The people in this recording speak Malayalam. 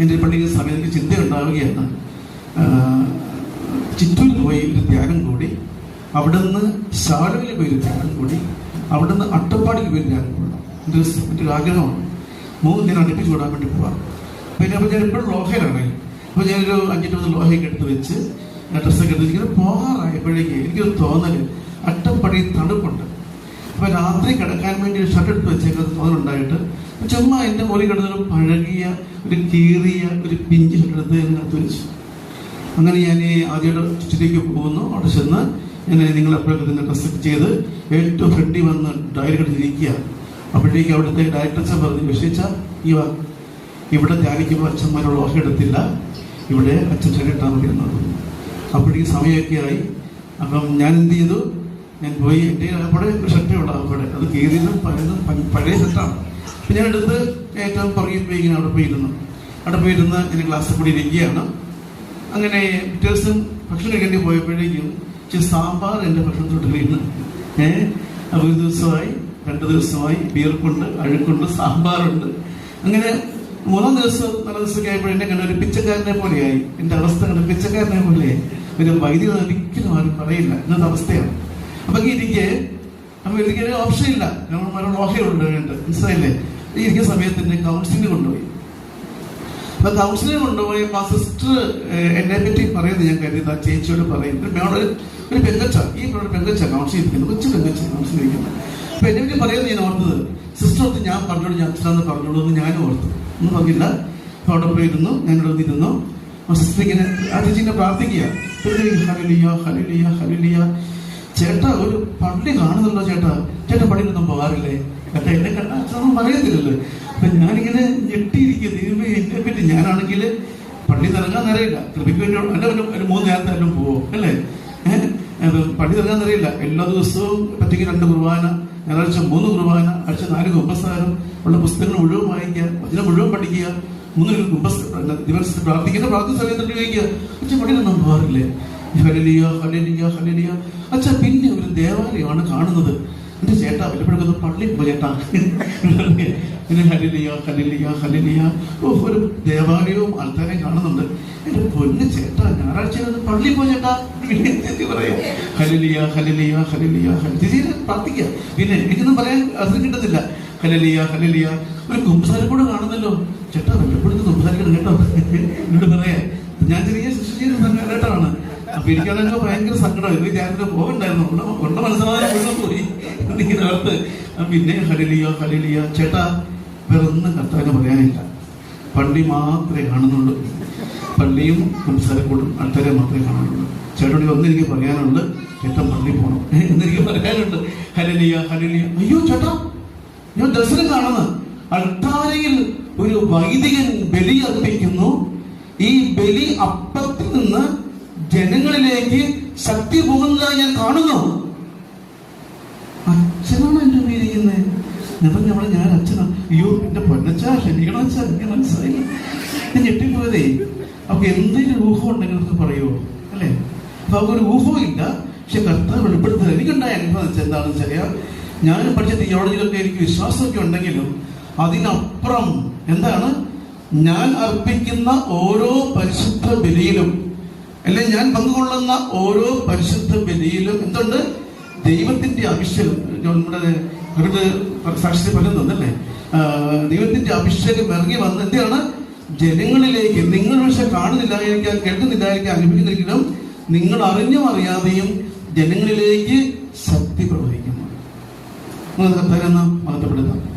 എന്റെ പള്ളിയിൽ സമയം എനിക്ക് ചിന്ത ഉണ്ടാവുകയാണ് ചിറ്റൂരിൽ പോയി ഒരു ത്യാഗം കൂടി അവിടുന്ന് ശാലയിൽ പോയി ഒരു ത്യാഗം കൂടി അവിടുന്ന് അട്ടപ്പാടിക്ക് പോയി ഒരു കൂടി. കൂടാം എന്റെ ആഗ്രഹമാണ്. മൂന്ന് ദിനം അടുപ്പിച്ച് കൂടാൻ വേണ്ടി പോവാം. പിന്നെ അപ്പോൾ ഞാൻ എപ്പോഴും ലോഹയിലാണ്. അപ്പോൾ ഞാനൊരു മൂന്ന് ലോഹയൊക്കെ എടുത്ത് വെച്ച് ഡ്രസ്സൊക്കെ എടുത്ത് ഇങ്ങനെ പോകാറായപ്പോഴേക്ക് എനിക്കൊരു തോന്നൽ അട്ടപ്പാടി തണുപ്പുണ്ട്. അപ്പൊ രാത്രി കിടക്കാൻ വേണ്ടി ഒരു ഷർട്ട് എടുത്ത് വെച്ചേക്കുന്നത് അതിലുണ്ടായിട്ട് ചുമ്മാ എന്റെ മുറി കിടന്നൊരു പഴകിയ ഒരു കീറിയ ഒരു പിഞ്ച് ഷർട്ട് എടുത്ത് വെച്ചു. അങ്ങനെ ഞാൻ ആദ്യമായിട്ട് ചുറ്റിലേക്ക് പോകുന്നു. അവിടെ ചെന്ന് ഞാൻ നിങ്ങൾ എപ്പോഴൊക്കെ ഡ്രസ്സ് ചെയ്ത് ഏറ്റവും ഫ്രണ്ടി വന്ന് ഡയറി എടുത്തിരിക്കുക അപ്പോഴേക്ക് അവിടുത്തെ ഡയറക്ടർ പറഞ്ഞു വിശേഷ ഈ ഇവിടെ ധ്യാനിക്കുമ്പോൾ അച്ഛന്മാരുള്ള ഓഹ എടുത്തില്ല ഇവിടെ അച്ഛൻ എന്ന് പറഞ്ഞു അപ്പോഴേക്ക് സമയമൊക്കെ ആയി. അപ്പം ഞാൻ എന്ത് ചെയ്തു? ഞാൻ പോയി എന്റെ അവിടെ ഷർട്ടേ ഉള്ള അവിടെ. അത് കീറിയതും പഴയതും പഴയ ഷർട്ടാണ്. അപ്പം ഞാൻ എടുത്ത് ഏറ്റവും പുറകിൽ പോയി ഇങ്ങനെ അവിടെ പോയിരുന്നു. അവിടെ പോയിരുന്ന് ഇങ്ങനെ ക്ലാസ്സിൽ കൂടി ഇരിക്കുകയാണ്. അങ്ങനെ പിറ്റേ ഭക്ഷണം കഴിക്കേണ്ടി പോയപ്പോഴേക്കും ഇച്ചിരി സാമ്പാർ എന്റെ ഭക്ഷണത്തോട്ട് വീണ് ഏഹ് ഒരു ദിവസമായി രണ്ട് ദിവസമായി ബീർക്കുണ്ട് അഴുക്കുണ്ട് സാമ്പാറുണ്ട്. അങ്ങനെ മൂന്നാം ദിവസം നാല് ദിവസമൊക്കെ ആയപ്പോൾ എന്നെ കണ്ട ഒരു പിച്ചക്കാരനെ പോലെയായി. എന്റെ അവസ്ഥ കണ്ട പിച്ചക്കാരനെ പോലെയായി. ഒരു വൈദ്യുതി ഒരിക്കലും ആരും പറയില്ല. ഇന്നത്തെ അവസ്ഥയാണ്. അപ്പൊ ഇരിക്കെ നമുക്ക് എനിക്ക് ഓപ്ഷൻ ഇല്ല. നമ്മൾ ഓഹയുണ്ട് വേണ്ട മനസ്സിലായില്ലേ ഇരിക്കുന്ന സമയത്ത് എന്നെ കൗൺസിലിംഗ് കൊണ്ടുപോയി. അപ്പൊ കൗൺസിലിംഗ് കൊണ്ടുപോയി ആ സിസ്റ്റർ എന്നെ പറ്റി പറയുന്നത് ഞാൻ കരുതി. ആ ചേച്ചിയോട് പറയുന്നത്. മേളൊരു മേള ഒരു പെങ്കച്ച ഈ ഒരു പെങ്കച്ച കൗൺസിൽ ഇരിക്കുന്നു. കൊച്ചു പെങ്കച്ച കൗൺസിൽ ഇരിക്കുന്നു. അപ്പൊ എന്നെ പറ്റി പറയുന്നത് ഞാൻ ഓർത്തത്. സിസ്റ്റർ ഓർത്ത് ഞാൻ പറഞ്ഞോളൂ ഞാൻ അച്ഛനാന്ന് പറഞ്ഞോളൂ എന്ന് ഞാനും ഓർത്തു. ഒന്നും പറഞ്ഞില്ല. അവിടെ പോയിരുന്നു ഞാൻ ഇവിടെ വന്നിരുന്നു സിസ്റ്റർ ഇങ്ങനെ ആ ചേച്ചി പ്രാർത്ഥിക്കുക. ഹലിയ ഹലിയ ഹലിയ ചേട്ടാ ഒരു പള്ളി കാണുന്നുണ്ടോ ചേട്ടാ? ചേട്ടാ പള്ളിയിലൊന്നും പോകാറില്ലേ? ചേട്ടാ എന്നെ കണ്ട അച്ഛനൊന്നും പറയത്തില്ലല്ലോ. അപ്പൊ ഞാനിങ്ങനെ ഞെട്ടിയിരിക്കുന്നു. ദൈവമേ എന്നെ പറ്റി ഞാനാണെങ്കിൽ പള്ളി നിറങ്ങാൻ അറിയില്ല. കൃപിക്ക് വേണ്ടി അല്ല ഒരു മൂന്ന് നേരത്തെ എല്ലാം പോവോ അല്ലേ? പള്ളി നിറങ്ങാൻ അറിയില്ല. എല്ലാ ദിവസവും പറ്റിക്ക് രണ്ട് കുർബാന ഞായറാഴ്ച മൂന്ന് കുർബാന ആഴ്ച നാല് കുമ്പസാരം ഉള്ള പുസ്തകങ്ങൾ മുഴുവൻ വായിക്കുക അതിനെ മുഴുവൻ പഠിക്കുക മൂന്ന് കുമ്പസ് ദിവസത്തിൽ പ്രാർത്ഥിക്കുന്ന പ്രാർത്ഥന സമയത്ത് ഉപയോഗിക്കുക പക്ഷെ പള്ളിയിലൊന്നും പോകാറില്ലേ? ഹലിയ ഹലിയ ഹലിയ അച്ഛ പിന്നെ ഒരു ദേവാലയമാണ് കാണുന്നത്. എന്റെ ചേട്ടാ വല്ലപ്പോഴൊക്കെ പള്ളി പോ ചേട്ടാ. പിന്നെ ഹലിയ ഓ ഒരു ദേവാലയവും ആൾക്കാരെ കാണുന്നുണ്ട്. എന്റെ പൊന്ന് ചേട്ടാ ഞായറാഴ്ച പള്ളി പോ ചേട്ടാ. പറയാം? ഹലിയ ഹലിയ ഹലിയ ചേച്ചി പ്രാർത്ഥിക്കുക. പിന്നെ എനിക്കൊന്നും പറയാൻ അവസരം കിട്ടുന്നില്ല. ഹലിയ ഹലിയ ഒരു കുംസാരം കൂടെ കാണുന്നല്ലോ. ചേട്ടാ വല്ലപ്പോഴും കുംസാരിക്കണം കേട്ടോ. എന്നോട് പറയാ. ഞാൻ ചെറിയ അപ്പൊ എനിക്കാണെങ്കിൽ ഭയങ്കര സങ്കടമായിരുന്നു ധ്യാനത്തിന് പോകണ്ടായിരുന്നു ഉള്ള മനസ്സിലായ പോയി. എന്നിങ്ങനെ ഓർത്ത് പിന്നെ ഹലിലിയ ഹലിലിയ ചേട്ടാ വേറെ ഒന്നും കർത്താവിന് പറയാനില്ല. പള്ളി മാത്രമേ കാണുന്നുള്ളൂ. പള്ളിയും സംസാരക്കൂടും ആൾക്കാരെ മാത്രമേ കാണുന്നുള്ളൂ. ചേട്ടനോട് ഒന്നെനിക്ക് പറയാനുള്ളത് ചേട്ടൻ പള്ളി പോകണം എന്നെനിക്ക് പറയാനുണ്ട്. ഹലിലിയ ഹലിലിയ അയ്യോ ചേട്ടാ ഞാൻ ദർശനം കാണുന്നത് അൾത്താരയിൽ ഒരു വൈദികൻ ബലി അർപ്പിക്കുന്നു. ഈ ബലി അപ്പത്തിൽ നിന്ന് ജനങ്ങളിലേക്ക് ശക്തി പോകുന്നതായി ഞാൻ കാണുന്നു. അച്ഛനാണ് എന്റെ ഉപയോഗിക്കുന്നത് ഞാൻ നമ്മളെ ഞാൻ അച്ഛനാ. അയ്യോ എന്റെ പൊന്നച്ചാ ക്ഷണിക്കണം അച്ഛാ എനിക്ക് മനസ്സിലായില്ല. ഞാൻ ഞെട്ടിപ്പോയതേ അപ്പൊ എന്തെങ്കിലും ഊഹം ഉണ്ടെങ്കിൽ നമുക്ക് പറയുമോ അല്ലേ? അപ്പൊ അവർക്ക് ഊഹവും ഇല്ല. പക്ഷെ കർത്താവ് വെളിപ്പെടുത്തുന്നത് എനിക്കുണ്ടായ അനുഭവം വെച്ചാൽ എന്താണെന്ന് വെച്ചാൽ ഞാൻ പഠിച്ച തിയോളജിയിലൊക്കെ എനിക്ക് വിശ്വാസമൊക്കെ ഉണ്ടെങ്കിലും അതിനപ്പുറം എന്താണ്? ഞാൻ അർപ്പിക്കുന്ന ഓരോ പരിശുദ്ധ ബലിയിലും അല്ലെ ഞാൻ പങ്കുകൊള്ളുന്ന ഓരോ പരിശുദ്ധ ബലിയിലും എന്തുണ്ട്? ദൈവത്തിന്റെ അഭിഷേകം. നമ്മുടെ അവരുടെ സാക്ഷ്യത്തിൽ പറയുന്നുണ്ടല്ലേ ദൈവത്തിന്റെ അഭിഷേകം ഇറങ്ങി വന്ന് എന്താണ് ജനങ്ങളിലേക്ക് നിങ്ങൾ പക്ഷെ കാണുന്നില്ലായിരിക്കാം കേൾക്കുന്നില്ലായിരിക്കാം അനുഭവിക്കുന്നെങ്കിലും നിങ്ങൾ അറിഞ്ഞും അറിയാതെയും ജനങ്ങളിലേക്ക് ശക്തി പ്രവഹിക്കുന്നു. മഹത്വപ്പെടുത്താം.